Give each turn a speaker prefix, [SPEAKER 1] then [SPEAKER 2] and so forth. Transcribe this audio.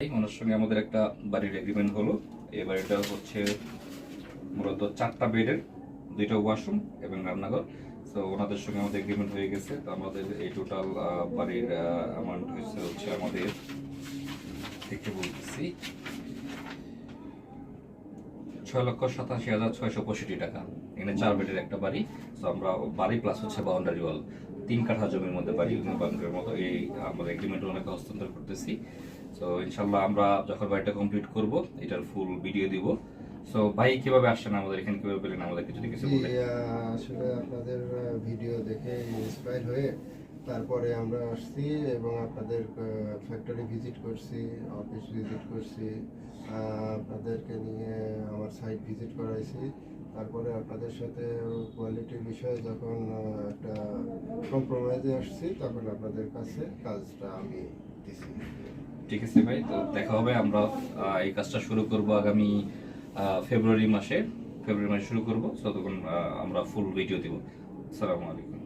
[SPEAKER 1] ওনার সঙ্গে আমাদের একটা বাড়ির এগ্রিমেন্ট হলো। এই বাড়িটা হচ্ছে মূলত চারটা বেডের দুইটা ওয়াশরুম এবং রান্নাঘর। তো ওনাদের সঙ্গে আমাদের এগ্রিমেন্ট হয়ে গেছে। তো আমাদের এই টোটাল বাড়ির অ্যামাউন্ট হয়েছে হচ্ছে আমাদের দেখে বলতেছি ছয় লক্ষ সাতাশি হাজার ছয়শো পঁয়ষট্টি টাকা। এখানে চার বেডের একটা বাড়ি। তো আমরা বাড়ি প্লাস হচ্ছে বাউন্ডারি ওয়াল তিন কাঠা জমির মধ্যে বাড়ি বাউন্ডারির মতো এই আমরা এগ্রিমেন্ট ওনাকে হস্তান্তর করতেছি। তো ইনশাল্লাহ আমরা যখন বাড়িটা কমপ্লিট করব এটার ফুল ভিডিও দিব। সো ভাই কীভাবে আসছেন? আমাদের এখানে কীভাবে পেলেন? আমাদেরকে যদি কিছু
[SPEAKER 2] জি,
[SPEAKER 1] বলেন।
[SPEAKER 2] আসলে আপনাদের ভিডিও দেখে ইন্সপায়ার হয়ে তারপরে আমরা আসছি এবং আপনাদের ফ্যাক্টরি ভিজিট করছি অফিস ভিজিট করছি আপনাদেরকে নিয়ে আমার সাইট ভিজিট করাইছি। তারপরে আপনাদের সাথে কোয়ালিটির বিষয়ে যখন একটা কম্প্রোমাইজে আসছি তখন আপনাদের কাছে কাজটা আমি দিছি।
[SPEAKER 1] ঠিক আছে ভাই, তো দেখা হবে, আমরা এই কাজটা শুরু করব আগামী ফেব্রুয়ারি মাসে। ফেব্রুয়ারি মাসে শুরু করব, ততক্ষণ আমরা ফুল ভিডিও দেবো। আসসালামু আলাইকুম।